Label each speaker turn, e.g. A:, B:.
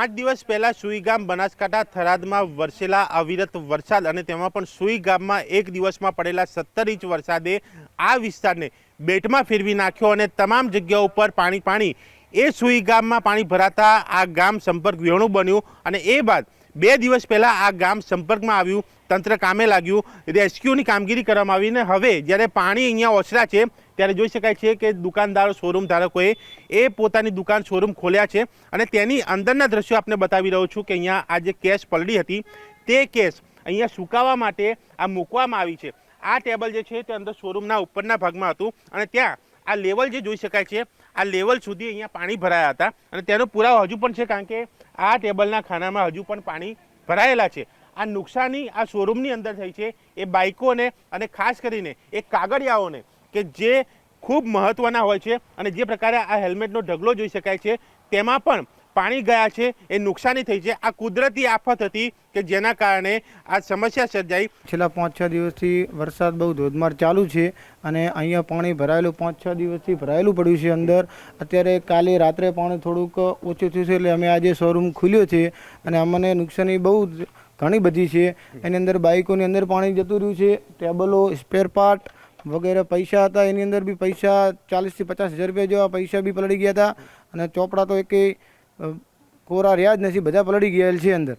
A: પાંચ દિવસ પહેલાં સુઈ ગામ બનાસકાંઠા થરાદમાં વરસેલા અવિરત વરસાદ અને તેમાં પણ સુઈ ગામમાં એક દિવસમાં પડેલા સત્તર ઇંચ વરસાદે આ વિસ્તારને બેટમાં ફેરવી નાખ્યો અને તમામ જગ્યાઓ ઉપર પાણી પાણી એ સુઈ ગામમાં પાણી ભરાતા આ ગામ સંપર્ક વિહોણું બન્યું અને એ બાદ બે દિવસ પહેલાં આ ગામ સંપર્કમાં આવ્યું, તંત્ર કામે લાગ્યું, રેસ્ક્યુની કામગીરી કરવામાં આવી ને હવે જ્યારે પાણી અહીંયા ઓછરા છે, ત્યારે જોઈ શકાય છે કે દુકાનદારો શોરૂમ ધારકોએ એ પોતાની દુકાન શોરૂમ ખોલ્યા છે અને તેની અંદરના દ્રશ્યો આપને બતાવી રહ્યો છું કે અહીંયા આ જે કેસ પલડી હતી, તે કેસ અહીંયા સુકાવા માટે આ મૂકવામાં આવી છે. આ ટેબલ જે છે તે અંદર શોરૂમના ઉપરના ભાગમાં હતું અને ત્યાં આ લેવલ જે જોઈ શકાય છે આ લેવલ સુધી અહીંયા પાણી ભરાયા હતા અને તેનો પુરાવો હજુ પણ છે કારણ કે આ ટેબલના ખાનામાં હજુ પણ પાણી ભરાયેલા છે. આ નુકસાની આ શોરૂમની અંદર થઈ છે. એ બાઇકોને અને ખાસ કરીને એ કાગળિયાઓને કે જે ખૂબ મહત્ત્વના હોય છે અને જે પ્રકારે આ હેલ્મેટનો ઢગલો જોઈ શકાય છે, તેમાં પણ પાણી ગયા છે એ નુકસાની થઈ છે. આ કુદરતી આફત હતી કે જેના કારણે આ સમસ્યા સર્જાઈ.
B: છેલ્લા પાંચ છ દિવસથી વરસાદ બહુ ધોધમાર ચાલુ છે અને અહીંયા પાણી ભરાયેલું પાંચ છ દિવસથી ભરાયેલું પડ્યું છે અંદર. અત્યારે કાલે રાત્રે પાણી થોડુંક ઓછું થયું છે એટલે અમે આજે શોરૂમ ખુલ્યો છે અને અમને નુકસાની બહુ ઘણી બધી છે. એની અંદર બાઇકોની અંદર પાણી જતું રહ્યું છે ટેબલો સ્પેર પાર્ટ વગેરે પૈસા હતા. એની અંદર બી પૈસા ચાલીસથી પચાસ હજાર રૂપિયા જેવા પૈસા બી પલળી ગયા હતા અને ચોપડા તો એકેય અ, કોરા રહ્યા જ નથી બધા પલળી ગયેલ છે અંદર.